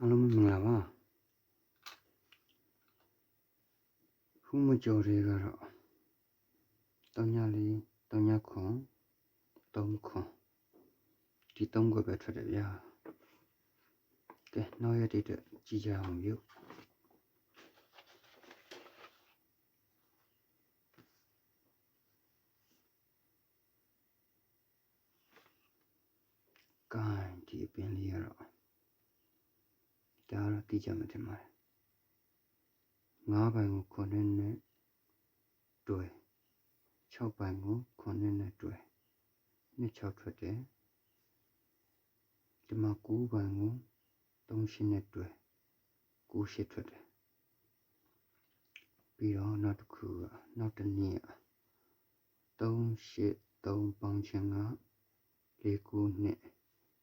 အားလုံးပဲမင်္ဂလာပါခုမကြော်တွေကတော့တောင်ညလေးတောင်ညခွန်တုံးခွန်ဒီတုံးခွပဲထွက်တယ်ဗျာကဲနောက်ရက်တွေအတွက်ကြည့်ကြအောင်ပြုကိုင်းဒီအပင်လေးရတော့ဒါတော့ သိကြမှာတင်ပါတယ်ငါးပိုင်ကိုခွန်နဲ့နဲ့တွေ့6ပိုင်ကိုခွန်နဲ့နဲ့တွေ့နှစ်6ထွက်တယ်ဒီမှာ9ပိုင်ကို3ရှင်းနဲ့တွေ့9ရှင်းထွက်တယ်ပြီးတော့နောက်တစ်ခုကနောက်တစ်နည်း3ရှင်း3ပေါင်းခြင်းက4 9နှစ်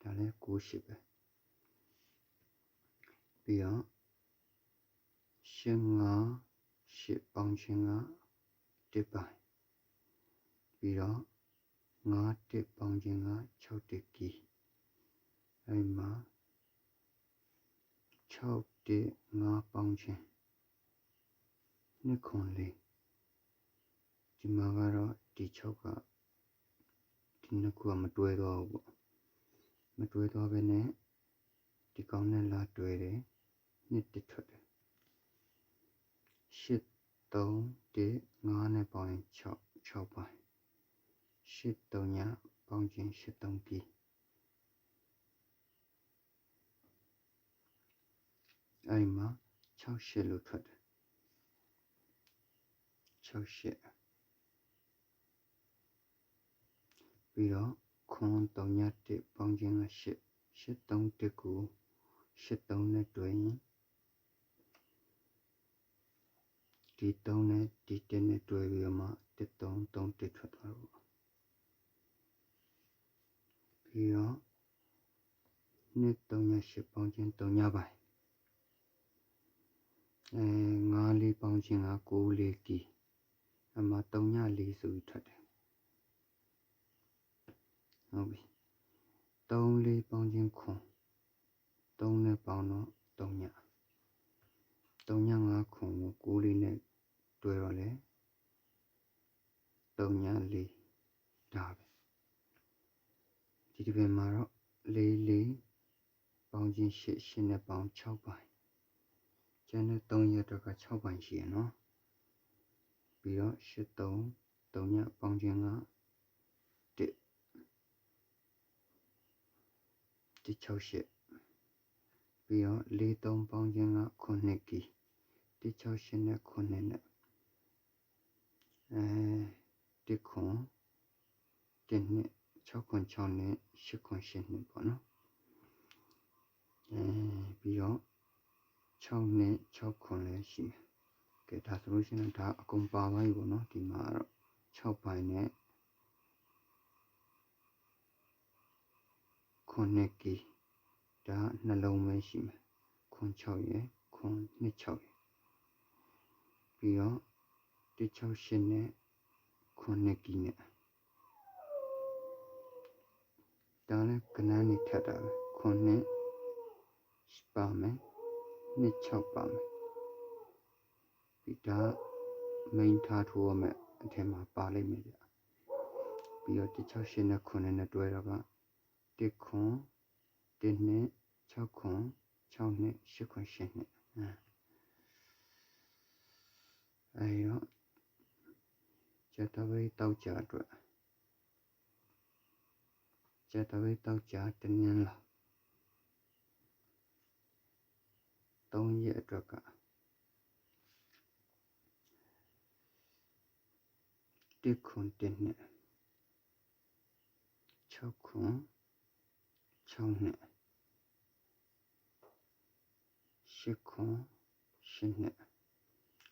ဒါလည်း9ရှင်းပဲ ပြီးတော့ရှင်းငါရှစ်ပေါင်းခြင်းကတစ်ပိုင်းပြီးတော့ငါတစ်ပေါင်းခြင်းက6တစ်ကီအဲ့မှာ6တစ်ငါပေါင်းခြင်းနှစ်ခွန်လေးဒီမှာကတော့ဒီ6ကဒီနှစ်ခုကမတွဲတော့ဘူးပေါ့မတွဲတော့ဘဲနဲ့ဒီကောင်းနဲ့လာတွဲတယ် နှစ်တစ်ထွက်တယ်ရှစ်3 1 5နဲ့ပေါင်းရင်6 6ပိုင်းရှစ်3ညပေါင်းခြင်းရှစ်3ကီအဲ့မှာ6ရှစ်လို့ထွက်တယ်6ရှစ်ပြီးတော့ခွန်3ည1ပေါင်းခြင်းက8 8 3 1ကို8 3နဲ့တွဲရင် ဒီ3နဲ့ဒီ1နဲ့တွဲပြီးတော့မှ1 3 3 1ထွက်သွားတော့ပြီးတော့နှစ်3ည8ပေါင်းခြင်း3ညပိုင်းအဲ9လေးပေါင်းခြင်းက9လေးကီအမှ3ည4ဆိုပြီးထွက်တယ်ဟုတ်ပြီ3လေးပေါင်းခြင်းခွန်3နဲ့ပေါင်းတော့3ည3ည5ခွန်ကို9လေးနဲ့ တွဲတော့လေ3ည4ဒါပဲဒီဒီပင်မှာတော့4 4ပေါင်းခြင်း8 8နဲ့ပေါင်း6ပိုင်းကျန်တဲ့3ရက်တော့က6ပိုင်းရှိရနော်ပြီးတော့8 3 3ညပေါင်းခြင်းက1 168ပြီးတော့4 3ပေါင်းခြင်းက9ကီ168နဲ့9နဲ့ အဲ1ခွန်1နှစ်6ခွန်6နှစ်8ခွန်8နှစ်ပေါ့နော်အဲပြီးတော့6နှစ်6ခွန်လည်းရှိမယ်ကဲဒါဆိုလို့ရှိရင်ဒါအကုန်ပါသွားပြီပေါ့နော်ဒီမှာတော့6ပိုင်းနဲ့ခွန်နှစ်ကီဒါနှလုံးပဲရှိမယ်ခွန်6ရယ်ခွန်နှစ်6ရယ်ပြီးတော့168နဲ့ 9ကီနဲ့ဒါလည်းကနန်းနေထက်တာပဲ9ပါမယ်26ပါမယ်ပြီးဒါမိန်ထားထိုးရမယ်အထက်မှာပါလိမ့်မယ်ဗျပြီးတော့168နဲ့9နဲ့တွဲတော့က1ခွန်1နှစ်6ခွန်6နှစ်8ခွန်8နှစ်အဲတော့ ကျက်တဝိတောက်ကြအတွက်ကျက်တဝိတောက်ကြတနင်္လာ3ရက်အတွက်ကတစ်ခွန်တစ်နှစ်6ခွန်6နှစ်8ခွန်8နှစ်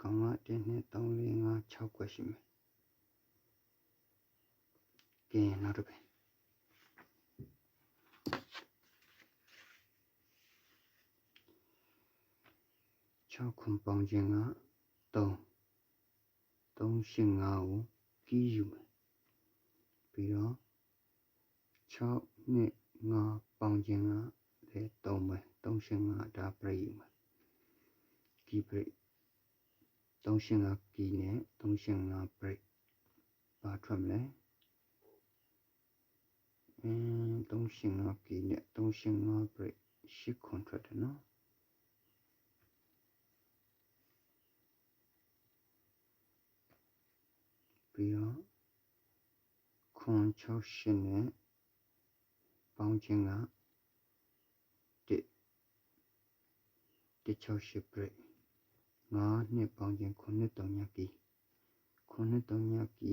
ကောင်းက1နှစ်3 4 5 6ခွက်ရှိမယ် ကဲနောက်တစ်ပဲ6ခွန်ပေါင်းခြင်းက3 3ရှင်း5ကိုကီးယူမယ်ပြီးတော့6နှစ်5ပေါင်းခြင်းကလေ3ပဲ35ဒါ break ယူမှာ key break 35 key နဲ့35 break ဘာထွက်မလဲ အင်း35 key နဲ့35 break 10ခွန်ထွက်တယ်နော်ပြီးတော့ခွန်68နဲ့ပေါင်းခြင်းက1 168 break 9နှစ်ပေါင်းခြင်း9နှစ်3ညကီ9နှစ်3ညကီ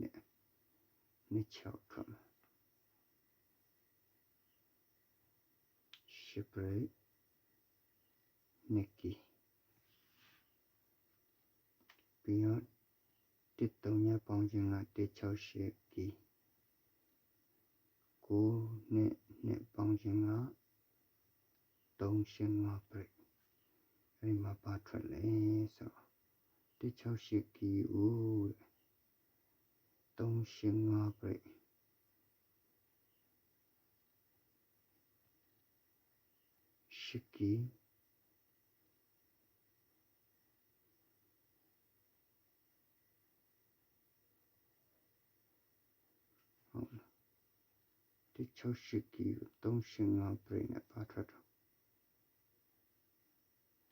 နဲ့9 နှစ်3ညကီနဲ့နှစ်6ထွက်မှာ10 break နှစ်ကီပြီးတော့တစ်3ညပေါင်းခြင်းက168ကီ9နှစ်နှစ်ပေါင်းခြင်းက35 break အဲ့ဒီမှာပါထွက်လဲဆိုတော့168ကီဦး35 break ရှစ်ကီဟုတ် လား168ကီ35 break နဲ့ပါထွက်တော့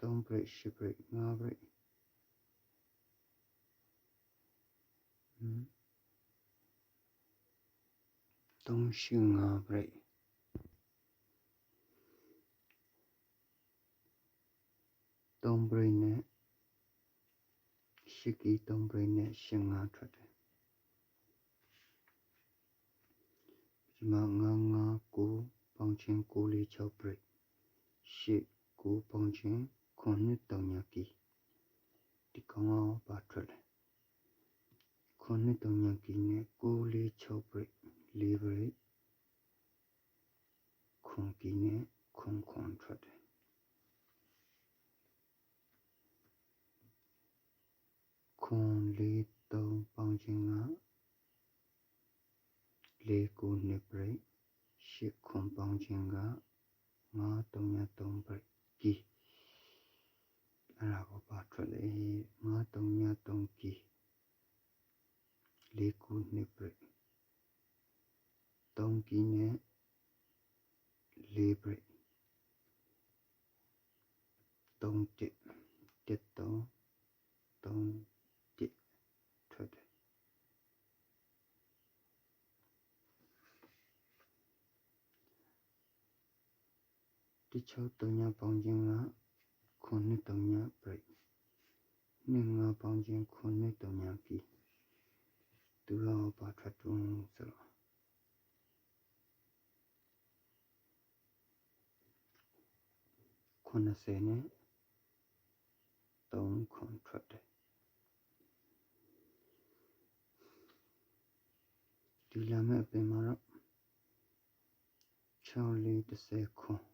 3 break 10 break 5 break ဟမ် 35 break 3 break နဲ့10ကီ3 break နဲ့15ထွက်တယ်ဒီမှာ9 9 9ပေါင်းချင်း9 4 6 break 10 9ပေါင်းချင်း9နှစ်3ညကီဒီကောင်ကပါထွက်တယ်9နှစ်3ညကီနဲ့9 4 6 break 4 break ခွန်ကီနဲ့ခွန်ခွန်ထွက်တယ်ခွန်လေး3ပေါင်းချင်းက4 9နှစ် break 10ခွန်ပေါင်းချင်းက9 3ည3 break ကီအဲ့ဒါကိုပါထွက်လေ9 3ည3ကီ4 9နှစ် break 3ကီနဲ့4 break 3တစ်တစ်3 3တစ်ထွက်တယ် တချို့တုံညာပေါင်းခြင်းကခုနှစ်တုံညာ break နှစ်ငါပေါင်းခြင်းခုနှစ်တုံညာကီသူရောပါထွက်တုံးဆိုတော့90နဲ့3ခွန်ထွက်တယ်ဒီလာမဲ့အပင်မှာတော့6လေး30ခွန်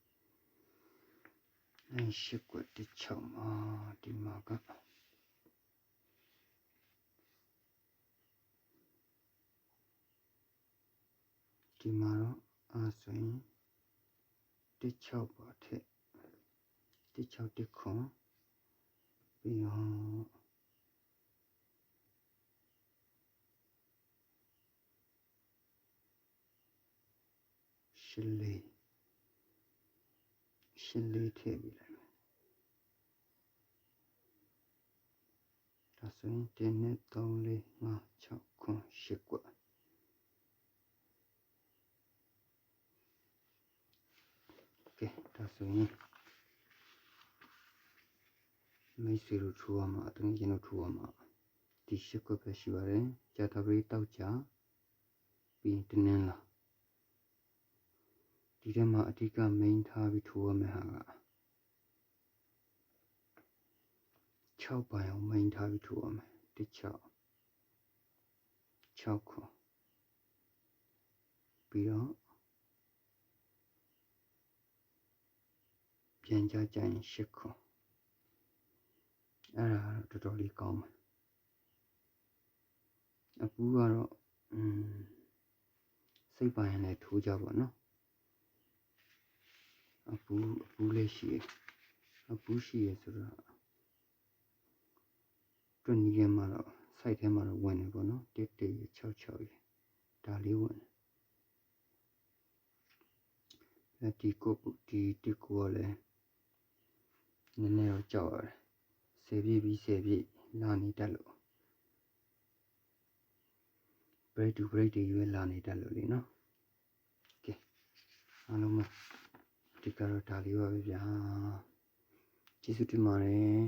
135 136 137 138 139 140 141 142 143 144 145 146 147 148 149 150 151 152 153 154 155 156 157 158 159 shi gu di chao ma di ma ga di ma ro a su yin di chao ba te di chao di kong bi yang shi lei ရှစ်လေးထည့်ပြီးလိုက်မယ်ဒါဆိုရင်1နဲ့3 4 5 6ခွန်10ကွက်ကဲဒါဆိုရင်မိတ်ဆွေတို့ထိုးရမှာအတင်းချင်းတို့ထိုးရမှာဒီရှစ်ခွက်ပဲရှိပါတယ်ကြာသပတေးတောက်ကြပြီးတင်းနင်းလာ ဒီထဲမှာအဓိက main ထားပြီးထိုးရမယ့်ဟာက6ပိုင်းအောင် main ထားပြီးထိုးရမယ်16 6ခုပြီးတော့ပြန်ကြကြရင်8ခုအဲ့ဒါတော့တော်တော်လေးကောင်းမယ်အပူကတော့อืมစိတ်ပိုင်းလည်းထိုးကြပါနော် အပူအပူလေးရှိရအပူရှိရဆိုတော့တွနီထဲမှာတော့ site ထဲမှာတော့ဝင်နေပေါ့နော်1 1 6 6ရဒါလေးဝင်တယ်ဒီကိုဒီတစ်ကိုလည်းနည်းနည်းတော့ကြောက်ရတယ်ဆယ်ပြည့်ပြီးဆယ်ပြည့်လာနေတတ်လို့ break to break တွေရွေးလာနေတတ်လို့လေနော်ကဲအားလုံးပဲ ဒီကတော့ဒါလေးပါပဲဗျာကျေးဇူးတင်ပါတယ်